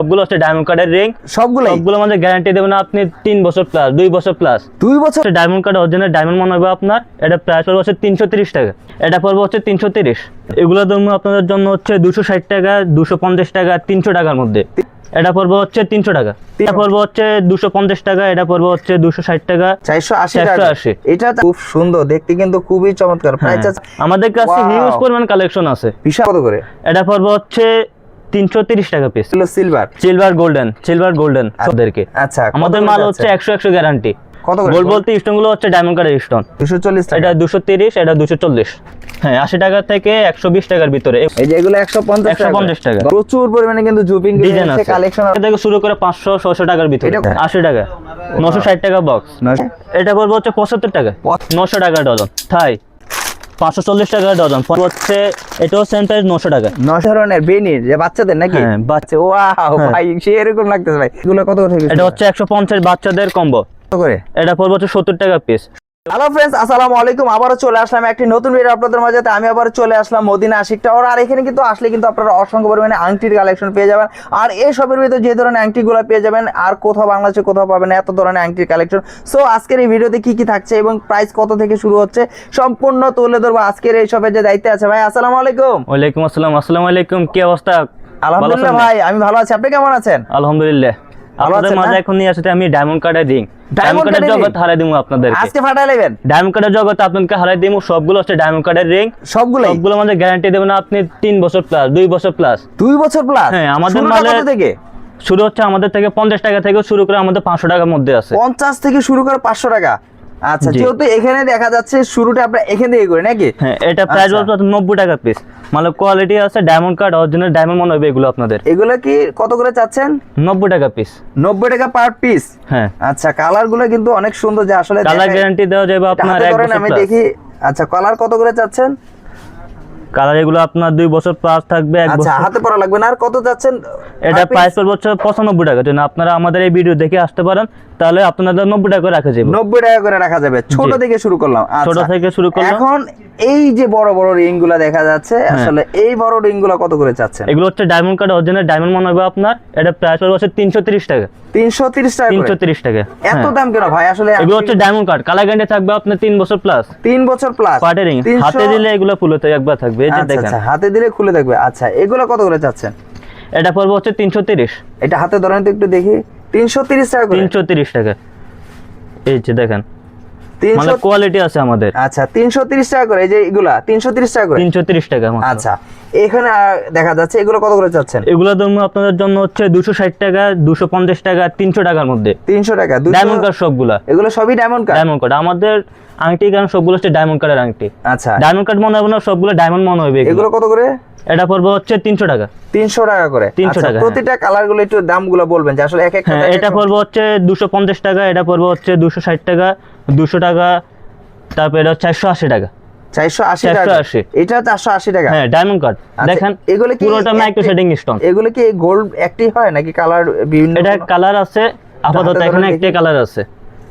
সবগুলো হচ্ছে ডায়মন্ড কার্ডের রিং সবগুলোই? সবগুলো আমাদের গ্যারান্টি দেবেন আপনি তিন বছর প্লাস দুই বছর প্লাস দুই বছর? ডায়মন্ড কার্ড অরিজিনাল ডায়মন্ড মনে হবে আপনার এটা প্রাইস পড়বে হচ্ছে তিনশো তিরিশ টাকা। এটা পড়বে হচ্ছে তিনশো তিরিশ। এগুলো ধরুন আপনাদের জন্য হচ্ছে দুশো ষাট টাকা দুশো পঞ্চাশ টাকা তিনশো টাকার মধ্যে। এটা পড়বে হচ্ছে তিনশো টাকা। এটা পড়বে হচ্ছে দুশো পঞ্চাশ টাকা এটা পড়বে হচ্ছে দুশো ষাট টাকা। চারশো আশি 480 টাকা এটা খুব সুন্দর দেখতে কিন্তু খুবই চমৎকার। হ্যাঁ। আমাদের কাছে. হিউজ পরিমাণ কালেকশন আছে। বিশাল। করে? এটা পড়বে হচ্ছে তিনশো তিরিশ টাকা piece silver silver golden silver golden ওদেরকে। আচ্ছা আমাদের মাল হচ্ছে একশো একশো গ্যারান্টি কত করে? গোল্ড বলতে স্টোনগুলো হচ্ছে ডায়মন্ড কার্ডের স্টোন দুশো চল্লিশ টাকা। এটা দুশো তিরিশ এটা দুশো চল্লিশ। হ্যাঁ আশি টাকা থেকে একশো বিশ টাকার ভিতরে। এই যে এগুলো একশো পঞ্চাশ 150 টাকা। প্রচুর পরিমাণে কিন্তু জুপিং ডিজাইন আছে। কালেকশন থেকে শুরু করে পাঁচশো ছশো টাকার ভিতরে। আশি টাকা। নশো ষাট টাকা বক্স এটা পড়বে হচ্ছে পঁচাত্তর টাকা। নশো টাকা ডজন থাই। পাঁচশো চল্লিশ টাকা ডজন। হচ্ছে এটাও সেম প্রাইস নশো টাকা। নয় ধরনের বেনির যে বাচ্চাদের নাকি? হ্যাঁ, বাচ্চা। ওয়াও ভাই সে এরকম লাগতেছে ভাই। এগুলো কত করে এটা হচ্ছে একশো পঞ্চাশ বাচ্চাদের কম্বো কত করে? এটা পড়বে হচ্ছে সত্তর টাকা পিস হ্যালো ফ্রেন্ডস আসসালামু আলাইকুম। আবারও চলে আসলাম একটি নতুন ভিডিও আপনাদের মাঝে। আমি আবার চলে আসলাম মদিনা আশিক টাওয়ার আর এখানে কিন্তু আসলে কিন্তু আপনারা অসংখ্য পরিমাণে আংটির কালেকশন পেয়ে যাবেন। আর এই সবের ভিতরে যে ধরনের আংটিগুলো পেয়ে যাবেন আর কোথাও বাংলাদেশে কোথাও পাবেন এত ধরনের আংটির কালেকশন সো আজকের এই ভিডিওতে কি কি থাকছে এবং প্রাইস কত থেকে শুরু হচ্ছে সম্পূর্ণ তুলে ধরবো আজকের এই সবের যে দায়িত্বে আছে। ভাই আসসালামু আলাইকুম। ওয়ালাইকুম আসসালাম। আসসালামু আলাইকুম। কি অবস্থা? আলহামদুলিল্লাহ ভাই আমি ভালো আছি। আপনি কেমন আছেন? আলহামদুলিল্লাহ। আপনাদের মাঝে এখন নিয়ে আসতে আমি ডায়মন্ড কার্ডের রিং ডায়মন্ড কার্ডের জগৎ হারাই দিমু আপনাদের আজকে ফাটাই নেবেন? ডায়মন্ড কার্ডের জগৎ আপনাকে হারাই দিমু সবগুলো হচ্ছে ডায়মন্ড কার্ডের রিং সবগুলো সবগুলো আমাদের গ্যারান্টি দেবেন আপনি 3 বছর প্লাস 2 বছর প্লাস 2 বছর প্লাস হ্যাঁ, আমাদের মালে- থেকে? শুরু হচ্ছে আমাদের থেকে পঞ্চাশ টাকা থেকে শুরু করে আমাদের পাঁচশো টাকার মধ্যে আছে। পঞ্চাশ থেকে শুরু করে পাঁচশো টাকা। আচ্ছা যেহেতু এখানে দেখা যাচ্ছে শুরুটা আমরা এখান থেকে করি নাকি? হ্যাঁ এটা প্রাইস আচ্ছা। বলতে নব্বই টাকা পিস মানে কোয়ালিটি আছে ডায়মন্ড কার্ড অরিজিনাল ডায়মন্ড মনে হবে এগুলো আপনাদের। এগুলো কি কত করে চাচ্ছেন? নব্বই টাকা পিস নব্বই টাকা পার পিস হ্যাঁ। আচ্ছা কালারগুলো কিন্তু অনেক সুন্দর যে আসলে কালার গ্যারান্টি দেওয়া যাবে আপনার এক বছর আমি দেখি। আচ্ছা কালার কত করে চাচ্ছেন? কালার এগুলো আপনার দুই বছর প্লাস থাকবে এক আচ্ছা বছর। হাতে পরা লাগবে না। আর কত যাচ্ছেন? এটা? প্রাইস পড়বে হচ্ছে পঁচানব্বই টাকা। জন্য আপনারা আমাদের এই ভিডিও দেখে আসতে পারেন তাহলে আপনাদের নব্বই টাকা করে রাখা যাবে। নব্বই টাকা করে রাখা যাবে। ছোট থেকে শুরু করলাম। ছোট আচ্ছা। থেকে শুরু করলাম। এখন এই যে বড় বড় রিংগুলা দেখা যাচ্ছে আসলে এই বড় রিংগুলা কত করে চাচ্ছেন? এগুলো হচ্ছে ডায়মন্ড কার্ড অরিজিনাল ডায়মন্ড মনে হবে আপনার। এটা প্রাইস পড়বে হচ্ছে তিনশো তিরিশ টাকা। তিনশো তিরিশ টাকা তিনশো করে। তিরিশ টাকা এত হ্যাঁ। দাম কেন ভাই? আসলে এগুলো হচ্ছে ডায়মন্ড কার্ড কালার গ্যারান্টি থাকবে আপনার তিন বছর প্লাস তিন বছর প্লাস পাটেরিং হাতে দিলে এগুলো ফুলতে একবার থাকবে এই যে আচ্ছা দেখেন। আচ্ছা হাতে দিলে খুলে দেখবে আচ্ছা এগুলো কত করে চাচ্ছেন? এটা পড়বে হচ্ছে তিনশো তিরিশ। এটা হাতে ধরেন তো একটু দেখি। তিনশো তিরিশ টাকা করে? তিনশো তিরিশ টাকা। এই যে দেখেন মানে তিনশো কোয়ালিটি আছে আমাদের। আচ্ছা তিনশো তিরিশ টাকা করে এই যে এগুলা তিনশো তিরিশ টাকা করে? তিনশো তিরিশ টাকা আচ্ছা এখানে দেখা যাচ্ছে এগুলো কত করে চাচ্ছেন? এগুলো ধরুন আপনাদের জন্য হচ্ছে দুশো ষাট টাকা দুশো পঞ্চাশ টাকা তিনশো টাকার মধ্যে। তিনশো টাকা ডায়মন্ড কার্ড সবগুলা। এগুলো সবই ডায়মন্ড কার্ড ডায়মন্ড কার্ড আমাদের আংটি কারণ সবগুলো হচ্ছে ডায়মন্ড কার্ডের আংটি? আচ্ছা। ডায়মন্ড কার্ড মনে হবে না সবগুলো ডায়মন্ড মনে হবে এগুলো। কত করে? এটা পড়বে হচ্ছে তিনশো টাকা। তিনশো টাকা করে? 300 আচ্ছা, টাকা, হ্যাঁ। প্রতিটা কালারগুলো একটু দামগুলো বলবেন যে আসলে এক একটা হ্যাঁ এটা পড়বে হচ্ছে দুশো পঞ্চাশ টাকা এটা পড়বে হচ্ছে দুশো ষাট টাকা দুশো টাকা তারপর এটা হচ্ছে আশি টাকা। চারশো আশি টাকা? এটা চারশো আশি টাকা? হ্যাঁ ডায়মন্ড কার্ড আচ্ছা, দেখেন এগুলো কি পুরোটা মাইক্রো একটি- শেডিং স্টোন এগুলো কি গোল্ড একটি হয় নাকি কালার বিভিন্ন এটা কালার আছে আপাতত এখানে একটাই কালার আছে।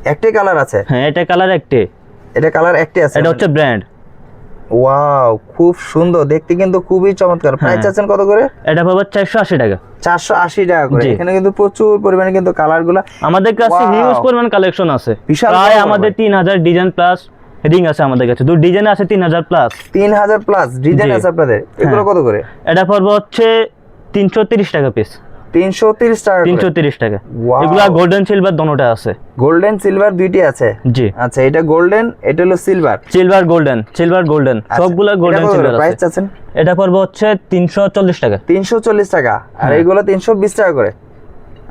একটাই কালার আছে? হ্যাঁ এটা কালার একটাই এটা কালার একটি আছে এটা হচ্ছে ব্র্যান্ড ওয়াও খুব সুন্দর। দেখতে কিন্তু খুবই চমৎকার। প্রাইস হ্যাঁ। চাচ্ছেন কত করে? এটা পাবো চারশো আশি টাকা। চারশো আশি টাকা করে। এখানে কিন্তু প্রচুর পরিমাণে কিন্তু কালারগুলা। আমাদের কাছে হিউজ পরিমাণ কালেকশন আছে। বিশাল প্রায় আমাদের বড়। তিন হাজার ডিজাইন প্লাস রিং আছে আমাদের কাছে। দু ডিজাইন আছে তিন হাজার প্লাস তিন হাজার প্লাস ডিজাইন আছে আপনাদের। এগুলো হ্যাঁ। কত করে? এটা পড়বে হচ্ছে তিনশো তিরিশ টাকা পিস তিনশো তিরিশ টাকা তিনশো তিরিশ টাকা। Wow! এগুলা গোল্ডেন সিলভার দোনোটা আছে। গোল্ডেন সিলভার দুইটি আছে? জি। আচ্ছা এটা গোল্ডেন এটা হলো silver silver golden silver golden সবগুলা গোল্ডেন সিলভার প্রাইস আছে। চাচ্ছেন? এটা পড়বে হচ্ছে তিনশো চল্লিশ টাকা। তিনশো চল্লিশ টাকা। আর হ্যাঁ। এগুলো তিনশো বিশ টাকা করে।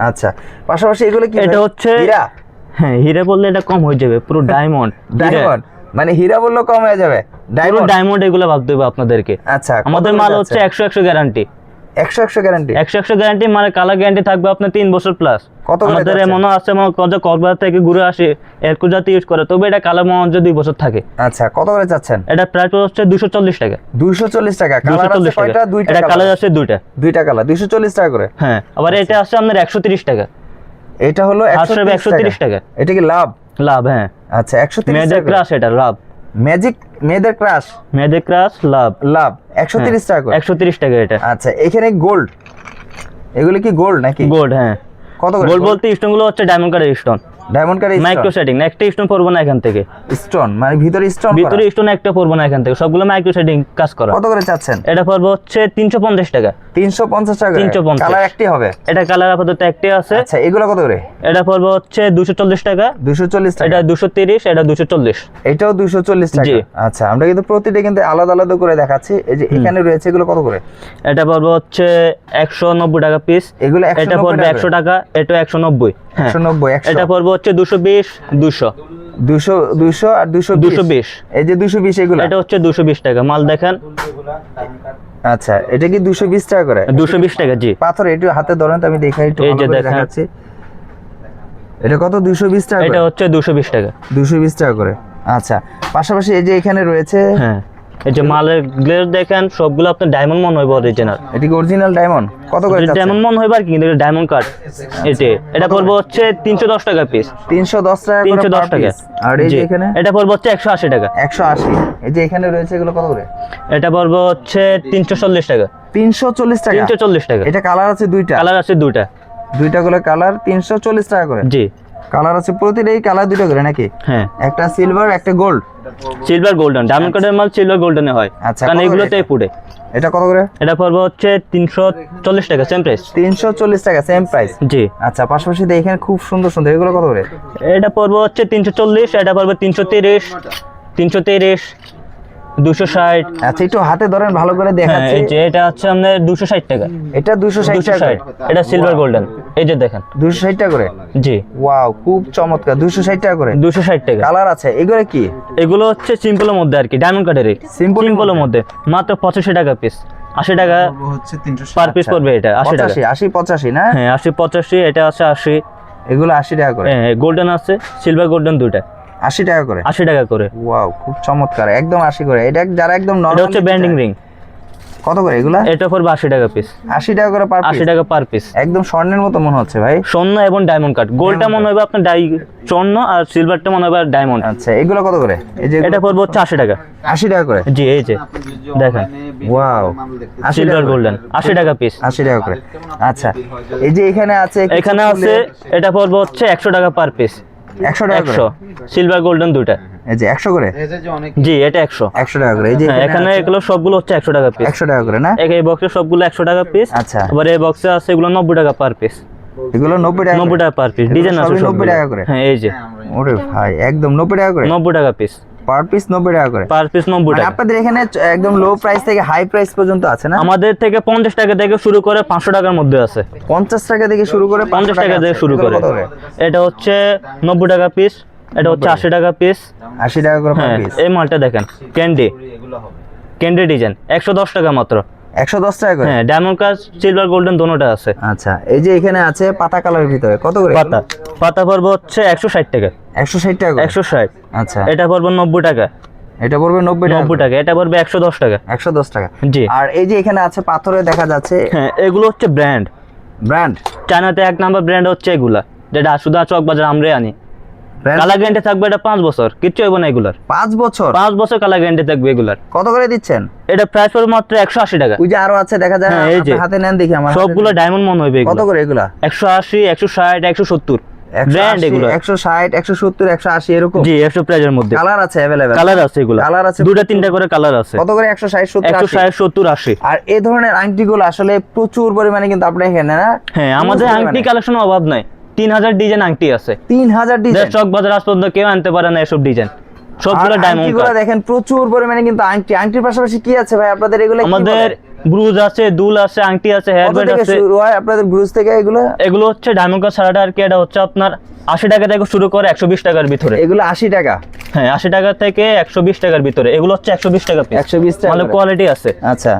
আচ্ছা পাশাপাশি এগুলো কি এটা হচ্ছে হীরা? হ্যাঁ হিরে বললে এটা কম হয়ে যাবে পুরো ডায়মন্ড ডায়মন্ড মানে হীরা বললেও কম হয়ে যাবে। ডায়মন্ড ডায়মন্ড এগুলো ভাবতে হবে আপনাদেরকে। আচ্ছা আমাদের মাল হচ্ছে একশো একশো গ্যারান্টি একশো একশো গ্যারান্টি একশো একশো গ্যারান্টি মানে কালার গ্যারান্টি থাকবে আপনার তিন বছর প্লাস কত আমাদের এমনও আছে কক্সবাজার থেকে ঘুরে আসে এরকু জাতি ইউজ করে তবে এটা কালার মনে হচ্ছে দুই বছর থাকে। আচ্ছা কত করে চাচ্ছেন এটা প্রাইস হচ্ছে দুশো চল্লিশ টাকা। দুইশো চল্লিশ টাকা দুশো কালার আছে কয়টা টাকা। দুইটা এটা কালার আছে দুইটা। দুইটা কালার দুইশো চল্লিশ টাকা করে? হ্যাঁ আবার এটা আছে আপনার একশো তিরিশ টাকা। এটা হলো একশো একশো তিরিশ টাকা। এটা কি লাভ? লাভ হ্যাঁ। আচ্ছা একশো তিরিশ ক্রাশ এটা লাভ। ম্যাজিক মেয়েদের ক্রাশ মেয়েদের ক্রাশ লাভ লাভ একশো তিরিশ টাকা একশো তিরিশ টাকা এটা। আচ্ছা এখানে গোল্ড এগুলো কি গোল্ড নাকি? গোল্ড হ্যাঁ। কত গোল্ড বলতে স্টোনগুলো হচ্ছে ডায়মন্ড কার্ডের স্টোন ডায়মন্ড কার মাইক্রো সেটিং একটা স্টোন পড়ব না এখান থেকে। স্টোন মানে ভিতরে স্টোন ভিতরে স্টোন একটা পড়ব না এখান থেকে। সবগুলো মাইক্রো সেটিং কাজ করা। কত করে চাচ্ছেন? এটা পড়ব হচ্ছে তিনশো পঞ্চাশ টাকা। তিনশো পঞ্চাশ টাকা 350 কালার একটি হবে। এটা কালার আপাতত একটাই আছে। আচ্ছা এগুলো কত করে? এটা পড়ব হচ্ছে দুশো চল্লিশ টাকা। দুশো চল্লিশ টাকা। এটা দুশো তিরিশ এটা দুশো চল্লিশ। এটাও দুশো চল্লিশ টাকা। আচ্ছা আমরা কিন্তু প্রতিটা কিন্তু আলাদা আলাদা করে দেখাচ্ছি। এই যে এখানে রয়েছে এগুলো কত করে? এটা পড়ব হচ্ছে একশো নব্বই টাকা পিস এগুলো এটা পড়বে টাকা এটা একশো নব্বই। হ্যাঁ। এটা পড়বে হচ্ছে দুশো বিশ দুশো। দুশো দুশো আর দুশো দুশো বিশ। এই যে দুশো বিশ এগুলো। এটা হচ্ছে দুশো বিশ টাকা। মাল দেখেন। আচ্ছা এটা কি দুশো বিশ টাকা করে? দুশো বিশ টাকা জি। পাথর একটু হাতে ধরেন তো আমি দেখাই একটু ভালো যে করে। দেখাচ্ছি। এটা কত? দুশো বিশ টাকা এটা হচ্ছে দুশো বিশ টাকা। দুশো বিশ টাকা করে। আচ্ছা পাশাপাশি এই যে এখানে রয়েছে হ্যাঁ। এই যে মালের গ্লেজ দেখেন সবগুলো আপনার ডায়মন্ড মনে হইব অরিজিনাল এটি অরিজিনাল ডায়মন্ড কত করে ডায়মন্ড মনে হইব আর কি কিন্তু ডায়মন্ড কার্ড এতে এটা পড়ব হচ্ছে তিনশো দশ টাকা পিস তিনশো দশ টাকা তিনশো করে দশ per টাকা। আর এই যে এখানে? এটা পড়ব হচ্ছে একশো আশি টাকা। একশো আশি। এই যে এখানে রয়েছে এগুলো কত করে? এটা পড়ব হচ্ছে তিনশো চল্লিশ টাকা। তিনশো চল্লিশ টাকা? তিনশো চল্লিশ টাকা। এটা কালার আছে দুইটা? কালার আছে দুটা দুইটা করে কালার তিনশো চল্লিশ টাকা করে? জি। কালার আছে প্রতিটাই কালার দুটো করে নাকি? হ্যাঁ। একটা সিলভার একটা গোল্ড সিলভার গোল্ডেন ডায়মন্ড কাটের মাল সিলভার গোল্ডেনে হয়। আচ্ছা, কারণ এগুলোতেই এগুলোতে? পুড়ে এটা কত করে? এটা পড়বে হচ্ছে তিনশো চল্লিশ টাকা সেম প্রাইস তিনশো চল্লিশ টাকা সেম প্রাইস জি। আচ্ছা পাশাপাশি তো এখানে খুব সুন্দর সুন্দর। এগুলো কত করে? এটা পড়বে হচ্ছে তিনশো চল্লিশ এটা পড়বে তিনশো তিরিশ। তিনশো তিরিশ। দুশো ষাট। আচ্ছা একটু হাতে ধরেন ভালো করে হ্যাঁ দেখাচ্ছি। এই যে এটা হচ্ছে দুশো ষাট টাকা। এটা দুশো ষাট টাকা। এটা সিলভার গোল্ডেন এই যে দেখেন। দুশো ষাট টাকা করে? জি। ওয়াও খুব চমৎকার। দুশো ষাট টাকা করে? দুশো ষাট টাকা। কালার আছে এগুলো কি? এগুলো হচ্ছে সিম্পলের মধ্যে আর কি ডায়মন্ড Simple এর। সিম্পলের মধ্যে? মাত্র পঁচাশি টাকা পিস আশি টাকা হচ্ছে তিনশো পার পিস পড়বে এটা আশি টাকা। আশি পঁচাশি না? হ্যাঁ আশি পঁচাশি এটা আছে আশি। এগুলো আশি টাকা করে। হ্যাঁ গোল্ডেন আছে সিলভার গোল্ডেন দুইটা। আশি টাকা করে। আশি টাকা করে। ওয়াও খুব চমৎকার একদম আশি করে। এটা যারা একদম এটা নরমাল হচ্ছে ব্যান্ডিং রিং। কত করে এগুলা? এটা পড়বে আশি টাকা পিস আশি টাকা করে পার আশি টাকা পার পিস একদম স্বর্ণের মতো মনে হচ্ছে ভাই। স্বর্ণ এবং ডায়মন্ড কাট গোল্ডটা মনে হবে আপনার ডাই স্বর্ণ আর সিলভারটা মনে হবে ডায়মন্ড আচ্ছা এগুলো কত করে? এই যে এটা পড়বে হচ্ছে আশি টাকা। আশি টাকা করে? জি এই যে দেখেন। Wow silver. গোল্ডেন আশি টাকা পিস আশি টাকা করে। আচ্ছা এই যে এখানে আছে এখানে আছে এটা পড়বে হচ্ছে একশো টাকা পার পিস একশো টাকা একশো। সিলভার গোল্ডেন দুইটা। এই যে একশো করে? জি এটা একশো। একশো টাকা করে। এই যে হ্যাঁ এখানে এগুলো সবগুলো হচ্ছে একশো টাকা পিস একশো টাকা করে না? এই বক্সে সবগুলো একশো টাকা পিস আচ্ছা। আবার এই বক্সে আছে এগুলো নব্বই টাকা পার পিস এগুলো নব্বই টাকা নব্বই টাকা পার পিস ডিজাইন আছে নব্বই টাকা করে? হ্যাঁ এই যে। ওরে ভাই একদম নব্বই টাকা করে? নব্বই টাকা পিস পার পিস নব্বই টাকা করে। পার পিস নব্বই মানে টাকা। আপনাদের এখানে একদম লো প্রাইস থেকে হাই প্রাইস পর্যন্ত আছে না? আমাদের থেকে পঞ্চাশ টাকা থেকে শুরু করে পাঁচশো টাকার মধ্যে আছে। পঞ্চাশ টাকা থেকে শুরু করে পঞ্চাশ 500 টাকা থেকে শুরু করে। এটা হচ্ছে নব্বই টাকা পিস এটা হচ্ছে আশি টাকা পিস আশি টাকা করে পার হ্যাঁ পিস এই মালটা দেখেন ক্যান্ডি ক্যান্ডি ডিজাইন একশো দশ টাকা মাত্র। একশো দশ টাকা করে? হ্যাঁ ডায়মন্ড কাজ সিলভার গোল্ডেন দোনোটা আছে। আচ্ছা এই যে এখানে আছে পাতা কালারের ভিতরে কত করে? পাতা পাতা পড়বে হচ্ছে একশো ষাট টাকা। একশো ষাট টাকা একশো ষাট। আচ্ছা। এটা পড়বে নব্বই টাকা। এটা পড়বে নব্বই নব্বই টাকা। এটা পড়বে একশো দশ টাকা। একশো দশ টাকা। জি। আর এই যে এখানে আছে পাথরে দেখা যাচ্ছে হ্যাঁ এগুলো হচ্ছে ব্র্যান্ড। ব্র্যান্ড? চায়নাতে এক নাম্বার ব্র্যান্ড হচ্ছে এগুলা যেটা শুধু চক বাজার আমরাই আনি। গ্যারান্টি থাকবে এটা পাঁচ বছর কিচ্ছু না এগুলার। পাঁচ বছর? পাঁচ বছর গ্যারান্টি থাকবে এগুলার। কত করে দিচ্ছেন? এটা প্রাইস পড়বে মাত্র একশো আশি টাকা। ওই যে আরও আছে দেখা যায় হ্যাঁ, এই যে। হাতে নেন দেখি আমার সবগুলো ডায়মন্ড মনে হইবে কত করে এগুলা? একশো আশি একশো ষাট একশো সত্তর। ব্র্যান্ড এগুলো। একশো ষাট একশো সত্তর একশো আশি এরকম। জি একশো প্রাইজের মধ্যে। কালার আছে অ্যাভেলেবেল কালার আছে এগুলো। কালার আছে দুটা তিনটা করে কালার আছে। কত করে? একশো ষাট সত্তর একশো আশি? ষাট সত্তর আশি। আর এই ধরনের আংটিগুলো আসলে প্রচুর পরিমাণে কিন্তু আপনার এখানে না হ্যাঁ আমাদের আংটি কালেকশন অভাব নাই। তিন হাজার ডিজাইন আংটি আছে। তিন হাজার ডিজাইন চক বাজার আজ পর্যন্ত কেউ আনতে পারে না এসব ডিজাইন সবগুলো ডায়মন্ড আংটিগুলো দেখেন প্রচুর পরিমাণে কিন্তু আংটি। আংটির পাশাপাশি কি আছে ভাই? আপনাদের এগুলো আমাদের? ব্রুজ আছে দুল আছে আংটি আছে হেয়ার ব্যান্ড আছে। শুরু হয় আপনাদের ব্রুজ থেকে এগুলো? এগুলো হচ্ছে ডায়মন্ড কাজ ছাড়াটা আর কি এটা হচ্ছে আপনার আশি টাকা থেকে শুরু করে একশো বিশ টাকার ভিতরে। এগুলো আশি টাকা? হ্যাঁ আশি টাকা থেকে একশো বিশ টাকার ভিতরে। এগুলো হচ্ছে একশো বিশ টাকা একশো বিশ টাকা মানে কোয়ালিটি আছে। আচ্ছা।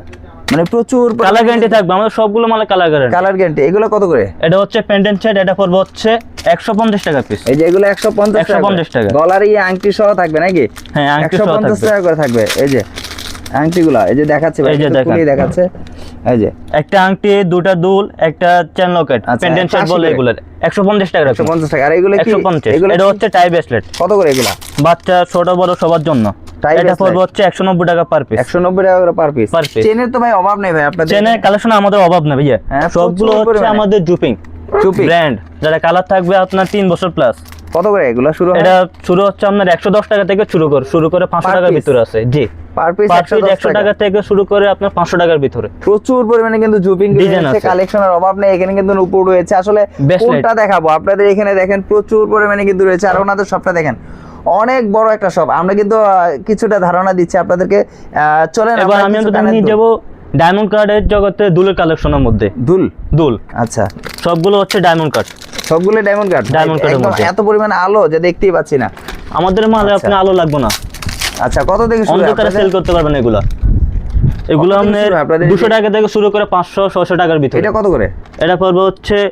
মানে প্রচুর কালার গ্যারান্টি থাকবে। আমাদের সবগুলো মালে কালার গ্যারান্টি কালার গ্যারান্টি এগুলো কত করে? এটা হচ্ছে পেন্ডেন্ট সেট এটা পড়বে হচ্ছে একশো পঞ্চাশ টাকা পিস এই যে এগুলো একশো পঞ্চাশ 150 টাকা। গলার এই আংটি সহ থাকবে নাকি? হ্যাঁ, আংটি একশো সহ পঞ্চাশ। টাকা করে থাকবে। এই যে আংটিগুলো এই যে দেখাচ্ছে এই যে দেখাচ্ছে। এই যে। একটা আংটি দুটা দুল একটা চেন লকেট পেন্ডেন্ট সেট বলে করে। এগুলো একশো পঞ্চাশ টাকা একশো পঞ্চাশ টাকা। আর এগুলো কি একশো পঞ্চাশ। এগুলো এটা হচ্ছে টাই ব্রেসলেট কত করে এগুলা? বাচ্চা ছোট বড় সবার জন্য। এটা পড়বে হচ্ছে একশো নব্বই টাকা পার পিস একশো নব্বই টাকা করে পার পিস চেনের তো ভাই অভাব নেই ভাই আপনাদের। চেনের কালেকশন আমাদের অভাব না ভাইয়া। হ্যাঁ, সবগুলো হচ্ছে আমাদের জুপিং চুপি ব্র্যান্ড যারা কালার থাকবে আপনার তিন বছর প্লাস কত করে? এগুলো শুরু এটা শুরু হচ্ছে আপনার একশো দশ টাকা থেকে শুরু করে শুরু করে পাঁচশো টাকার ভিতরে আছে জি। পার পিস একশো টাকা থেকে শুরু করে আপনার পাঁচশো টাকার ভিতরে। প্রচুর পরিমাণে কিন্তু জুপিং রয়েছে আছে। কালেকশনের অভাব নেই এখানে কিন্তু উপর রয়েছে। আসলে কোনটা দেখাবো? আপনাদের এখানে দেখেন প্রচুর পরিমাণে কিন্তু রয়েছে। আর ওনাদের সবটা দেখেন অনেক বড় একটা শপ আমরা কিন্তু কিছুটা ধারণা দিচ্ছি আপনাদেরকে। চলেন এবার আমি নিয়ে যাব ডায়মন্ড কার্ডের জগতে দুলের কালেকশনের মধ্যে। দুল? দুল। আচ্ছা। সবগুলো হচ্ছে ডায়মন্ড কার্ড সবগুলো ডায়মন্ড Diamond card এর একদম মধ্যে। এত পরিমাণে আলো যে দেখতেই পাচ্ছি না। আমাদের মালে আচ্ছা। আপনি আলো লাগবে না। আচ্ছা কত থেকে শুরু অন্ধকারে? সেল করতে পারবেন এগুলা। এগুলো আপনাদের দুশো এই- টাকা থেকে শুরু করে পাঁচশো ছশো টাকার ভিতরে। এটা কত করে? এটা পড়বে হচ্ছে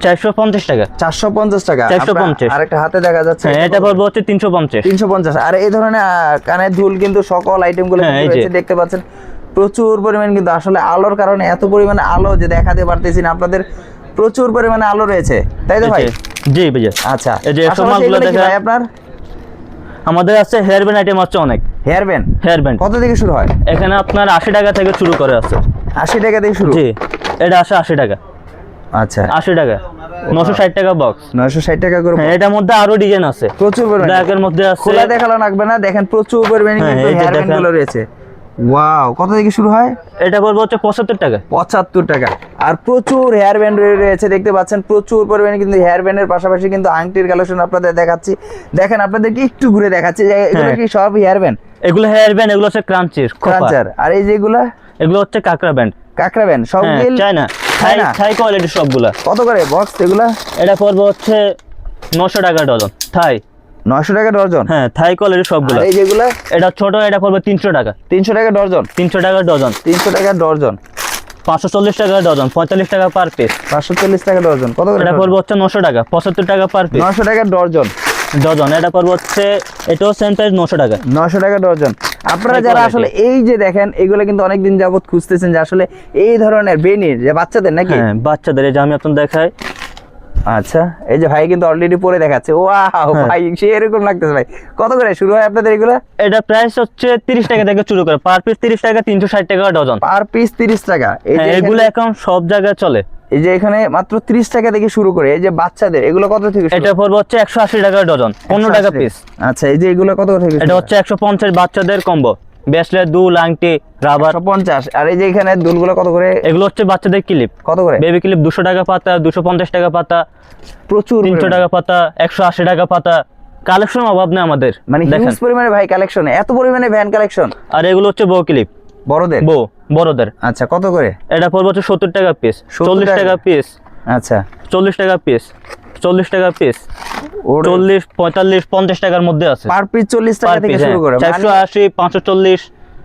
চারশো পঞ্চাশ টাকা। চারশো পঞ্চাশ টাকা। 450 আরেকটা হাতে দেখা যাচ্ছে হ্যাঁ এটা পড়বে হচ্ছে তিনশো পঞ্চাশ। তিনশো পঞ্চাশ। আর এই ধরনের কানের দুল কিন্তু সকল আইটেমগুলো হ্যাঁ। রয়েছে দেখতে পাচ্ছেন। প্রচুর পরিমাণ কিন্তু আসলে আলোর কারণে এত পরিমাণে আলো যে দেখাতে পারতেছি না আপনাদের। প্রচুর পরিমাণে আলো রয়েছে। তাই তো ভাই? জি ভাইয়া আচ্ছা। এই যে মালগুলো এগুলো ভাই আপনার? আমাদের আছে হেয়ার ব্যান্ড আইটেম আছে অনেক। হেয়ার ব্যান্ড হেয়ার ব্যান্ড কত থেকে শুরু হয়? এখানে আপনার আশি টাকা থেকে শুরু করে আছে। আশি টাকা থেকে শুরু? জি এটা আসে আশি টাকা। আচ্ছা। আশি টাকা। নশো ষাট টাকা বক্স নয়শো ষাট টাকা করে হ্যাঁ এটার মধ্যে আরও ডিজাইন আছে। প্রচুর পরিমাণে। মধ্যে আছে। খোলা দেখাল লাগবে না দেখেন প্রচুর পরিমাণে হ্যাঁ, হেয়ার ব্যান্ডগুলো রয়েছে। ওয়াও কত থেকে শুরু হয়? এটা পড়বে হচ্ছে পঁচাত্তর টাকা। পঁচাত্তর টাকা। আর প্রচুর হেয়ার ব্যান্ড রয়েছে দেখতে পাচ্ছেন? প্রচুর পরিমাণে কিন্তু হেয়ার ব্যান্ডের পাশাপাশি কিন্তু আংটির কালেকশন আপনাদের দেখাচ্ছি। দেখেন আপনাদেরকে একটু ঘুরে দেখাচ্ছি এগুলো হ্যাঁ। কি সব হেয়ার ব্যান্ড এগুলো হেয়ার ব্যান্ড এগুলো হচ্ছে ক্রাঞ্চির ক্রাঞ্চার আর এই যেগুলা? এগুলো হচ্ছে কাকড়া ব্যান্ড কাকড়া ব্যান্ড সব হ্যাঁ চায়না। থাই কোয়ালিটি সবগুলা। কত করে বক্স এগুলা? এটা পড়বে হচ্ছে নশো টাকা ডজন। থাই নয়শো টাকা ডর্জন হ্যাঁ থাই কোয়ালিটি সবগুলা। এই যেগুলা? এটা ছোট এটা পড়বে তিনশো টাকা। তিনশো টাকা ডর্জন তিনশো টাকা ডজন। তিনশো টাকা ডর্জন পাঁচশো চল্লিশ টাকা ডজন পঁয়তাল্লিশ টাকা পার পিস পাঁচশো চল্লিশ টাকা ডর্জন কত এটা পড়বে হচ্ছে নশো টাকা পঁচাত্তর টাকা পার পিস নয়শো টাকা ডর্জন ডজন এটা পড়বে হচ্ছে এটাও সেম প্রাইস নশো টাকা। নশো টাকা ডর্জন আপনারা যারা আসলে এই যে দেখেন এগুলো কিন্তু অনেকদিন যাবত খুঁজতেছেন যে আসলে এই ধরনের বেনির যে বাচ্চাদের নাকি? হ্যাঁ বাচ্চাদের এই যে আমি আপনার দেখাই আচ্ছা এই যে ভাই কিন্তু অলরেডি পরে দেখাচ্ছে। ওয়াও হ্যাঁ। ভাই সে এরকম লাগতেছে ভাই। কত করে? শুরু হয় আপনাদের এগুলো? এটা প্রাইস হচ্ছে তিরিশ টাকা থেকে শুরু করে। পার পিস তিরিশ টাকা তিনশো ষাট টাকা ডজন। পার পিস তিরিশ টাকা। এই হ্যাঁ যে এগুলো এখন সব জায়গায় চলে। এই যে এখানে মাত্র তিরিশ টাকা থেকে শুরু করে। এই যে বাচ্চাদের এগুলো কত থেকে শুরু? এটা পড়বে হচ্ছে একশো আশি টাকা ডজন পনেরো 180 টাকা পিস আচ্ছা এই যে এগুলো কত থেকে এটা হচ্ছে একশো পঞ্চাশ বাচ্চাদের কম্বো ব্রেসলেট দুল আংটি রাবার। পঞ্চাশ। আর এই যে এখানে দুলগুলো কত করে? এগুলো হচ্ছে বাচ্চাদের ক্লিপ কত করে? বেবি ক্লিপ দুশো টাকা পাতা দুশো পঞ্চাশ টাকা পাতা প্রচুর তিনশো টাকা পাতা একশো আশি টাকা পাতা। কালেকশন অভাব নেই আমাদের। মানে হিউজ পরিমাণে ভাই কালেকশন এত পরিমাণে ভ্যান কালেকশন আর এগুলো হচ্ছে বউ ক্লিপ বড়দের? বউ বড়দের। আচ্ছা কত করে? এটা পড়বে হচ্ছে সত্তর টাকা পিস চল্লিশ? টাকা। পিস আচ্ছা। চল্লিশ টাকা পিস চল্লিশ টাকা পিস চল্লিশ পঁয়তাল্লিশ পঞ্চাশ টাকার মধ্যে আছে। পার পিস চল্লিশ টাকা থেকে শুরু করে চারশো মানে আশি পাঁচশো চল্লিশ।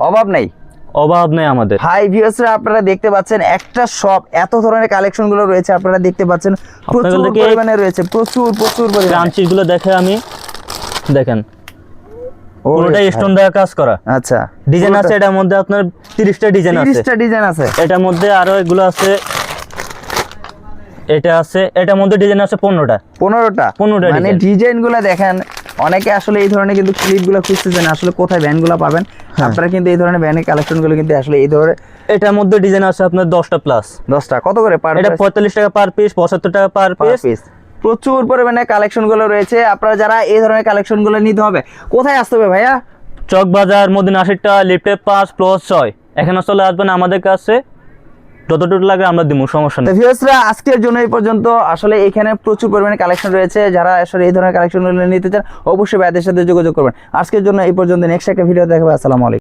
অভাব নেই। অভাব নেই আমাদের। হাই আপনারা দেখতে পাচ্ছেন একটা শপ এত ধরনের কালেকশনগুলো রয়েছে আপনারা দেখতে পাচ্ছেন। প্রচুর পরিমাণে রয়েছে প্রচুর প্রচুর পরিমাণে। গুলো দেখে আমি দেখেন। ভাই। স্টোন দেওয়া কাজ করা। আচ্ছা। ডিজাইন আছে এটার মধ্যে আপনার তিরিশটা ডিজাইন আছে। তিরিশটা ডিজাইন আছে। এটার মধ্যে আরও এগুলো আছে। এটা আছে এটার মধ্যে ডিজাইন আছে পনেরোটা। পনেরোটা? 15টা মানে design। ডিজাইনগুলা দেখেন অনেকে আসলে এই ধরনের কিন্তু ক্লিপগুলো খুঁজতেছেন আসলে কোথায় ভ্যানগুলো পাবেন। হ্যাঁ। আপনারা কিন্তু এই ধরনের ভ্যানের কালেকশনগুলো কিন্তু আসলে এই ধরনের এটার মধ্যে ডিজাইন আছে আপনার দশটা প্লাস দশটা। কত করে পার এটা পঁয়তাল্লিশ টাকা পার পিস পঁচাত্তর টাকা পার পিস পিস প্রচুর পরিমাণে কালেকশনগুলো রয়েছে। আপনারা যারা এই ধরনের কালেকশনগুলো নিতে হবে কোথায় আসতে হবে ভাইয়া? চক বাজার মদিন আশিটা লিফটে পাঁচ প্লাস ছয়। এখানে চলে আসবেন আমাদের কাছে। যতটুকু লাগে আমরা দিব সমস্যা নেই। ভিউয়ার্সরা, আজকের জন্য এই পর্যন্ত। আসলে এখানে প্রচুর পরিমাণে কালেকশন রয়েছে। যারা আসলে এই ধরনের কালেকশন নিতে চান, অবশ্যই ভাইদের সাথে যোগাযোগ করবেন। আজকের জন্য এই পর্যন্ত। নেক্সট একটা ভিডিও দেখাবে আসসালামু আলাইকুম।